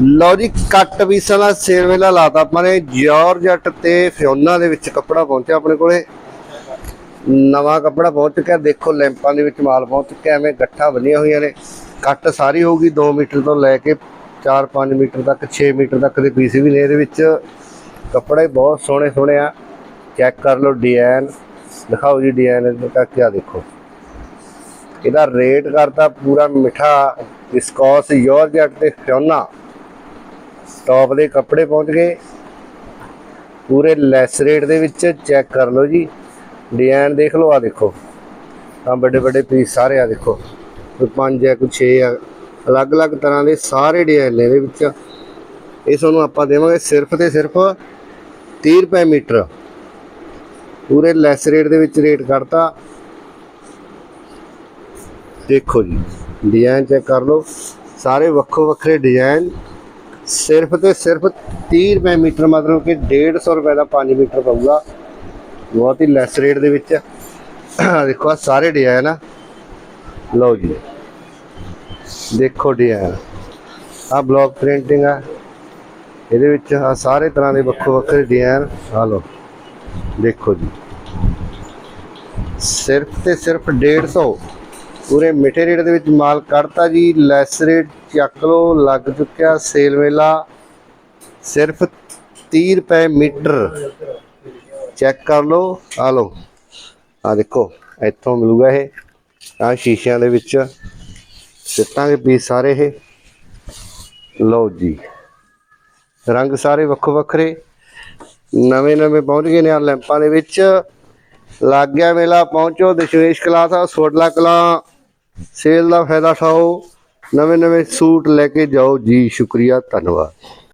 ਲਓ ਜੀ, ਕੱਟ ਪੀਸਾਂ ਦਾ ਸੇਲ ਵੇਲਾ ਲਾਤਾ ਆਪਾਂ ਨੇ। ਜਾਰਜਟ ਤੇ ਫਿਓਨਾ ਦੇ ਵਿੱਚ ਕੱਪੜਾ ਪਹੁੰਚਿਆ ਆਪਣੇ ਕੋਲੇ। ਨਵਾਂ ਕੱਪੜਾ ਪਹੁੰਚ ਚੁੱਕਿਆ। ਦੇਖੋ, ਲੈਂਪਾਂ ਦੇ ਵਿੱਚ ਮਾਲ ਪਹੁੰਚ ਚੁੱਕਿਆ। ਐਵੇਂ ਗੱਠਾਂ ਬੰਨੀਆਂ ਹੋਈਆਂ ਨੇ। ਕੱਟ ਸਾਰੀ ਹੋਊਗੀ 2 ਮੀਟਰ ਤੋਂ ਲੈ ਕੇ 4-5 ਮੀਟਰ ਤੱਕ 6 ਮੀਟਰ ਤੱਕ ਦੇ ਪੀਸ ਵੀ ਨੇ ਇਹਦੇ ਵਿੱਚ। ਕੱਪੜੇ ਬਹੁਤ ਸੋਹਣੇ ਸੋਹਣੇ ਆ। ਚੈੱਕ ਕਰ ਲਓ ਡਿਜ਼ਾਈਨ ਦਿਖਾਓ ਜੀ ਡਿਜ਼ਾਈਨ ਦਾ ਕੀ ਦੇਖੋ। ਇਹਦਾ ਰੇਟ ਕਰਤਾ ਪੂਰਾ ਮਿੱਠਾ। ਵਿਸਕੋਸ ਯੋਰਜਟ ਤੇ ਫਿਓਨਾ। ਟੌਪ ਦੇ ਕੱਪੜੇ ਪਹੁੰਚ ਗਏ। ਪੂਰੇ ਲੈਸ ਰੇਟ ਦੇ ਵਿੱਚ ਚੈੱਕ ਕਰ ਲਓ ਜੀ। ਡਿਜ਼ਾਈਨ ਦੇਖ ਲਓ ਆ ਦੇਖੋ। ਆ ਵੱਡੇ ਵੱਡੇ ਪੀਸ ਸਾਰੇ ਆ ਦੇਖੋ। ਕੋਈ ਪੰਜ ਹੈ ਕੋਈ 6 ਆ। ਅਲੱਗ-ਅਲੱਗ ਤਰ੍ਹਾਂ ਦੇ ਸਾਰੇ ਡਿਜ਼ਾਈਨ ਨੇ ਇਹਦੇ ਵਿੱਚ। ਇਹ ਤੁਹਾਨੂੰ ਆਪਾਂ ਦੇਵਾਂਗੇ ਸਿਰਫ ਤੇ ਸਿਰਫ 30 ਰੁਪਏ ਮੀਟਰ। ਪੂਰੇ ਲੈਸ ਰੇਟ ਦੇ ਵਿੱਚ ਰੇਟ ਕਰਤਾ ਦੇਖੋ ਜੀ ਡਿਜ਼ਾਈਨ ਚੈੱਕ ਕਰ ਲਓ। ਸਾਰੇ ਵੱਖੋ ਵੱਖਰੇ ਡਿਜ਼ਾਈਨ ਸਿਰਫ ਤੇ ਸਿਰਫ 30 ਰੁਪਏ ਮੀਟਰ ਮਤਲਬ ਕਿ 150 ਰੁਪਏ ਦਾ 5 ਮੀਟਰ ਪਊਗਾ। ਬਹੁਤ ਹੀ ਲੈਸ ਰੇਟ ਦੇ ਵਿੱਚ। ਦੇਖੋ ਆ ਸਾਰੇ ਡਿਜ਼ਾਈਨ ਆ ਲਓ ਜੀ। ਦੇਖੋ ਡਿਜ਼ਾਈਨ ਆ ਬਲੌਕ ਪ੍ਰਿੰਟਿੰਗ ਆ। ਇਹਦੇ ਵਿੱਚ ਆ ਸਾਰੇ ਤਰ੍ਹਾਂ ਦੇ ਵੱਖੋ ਵੱਖਰੇ ਡਿਜ਼ਾਈਨ ਆ ਲਓ। ਦੇਖੋ ਜੀ। ਸਿਰਫ ਤੇ ਸਿਰਫ 150 ਪੂਰੇ ਮਿੱਠੇ ਰੇਟ ਦੇ ਵਿੱਚ ਮਾਲ ਕੱਢਤਾ ਜੀ, ਲੈਸ ਰੇਟ ਚੱਕ ਲੋ ਲੱਗ ਚੁੱਕਿਆ ਸੇਲ ਵੇਲਾ। ਸਿਰਫ 30 ਰੁਪਏ ਮੀਟਰ। ਚੈੱਕ ਕਰ ਲਓ। ਆ ਲਓ। ਆ ਦੇਖੋ, ਇੱਥੋਂ ਮਿਲੂਗਾ ਇਹ। ਆ ਸ਼ੀਸ਼ਿਆਂ ਦੇ ਵਿੱਚ ਸਿੱਟਾਂਗੇ ਪੀਸ ਸਾਰੇ ਇਹ। ਲਓ ਜੀ। ਰੰਗ ਸਾਰੇ ਵੱਖੋ ਵੱਖਰੇ। ਨਵੇਂ ਨਵੇਂ ਪਹੁੰਚ ਗਏ ਨੇ ਆ ਲੈਂਪਾਂ ਦੇ ਵਿੱਚ। ਲੱਗ ਗਿਆ ਮੇਲਾ, ਪਹੁੰਚੋ। ਦਸ਼ਮੇਸ਼ ਕਲਾ ਆ, ਸੋਡਲਾ ਕਲਾ। ਸੇਲ ਦਾ ਫਾਇਦਾ ਉਠਾਓ ਨਵੇਂ ਨਵੇਂ ਸੂਟ ਲੈ ਕੇ ਜਾਓ। ਜੀ ਸ਼ੁਕਰੀਆ ਧੰਨਵਾਦ।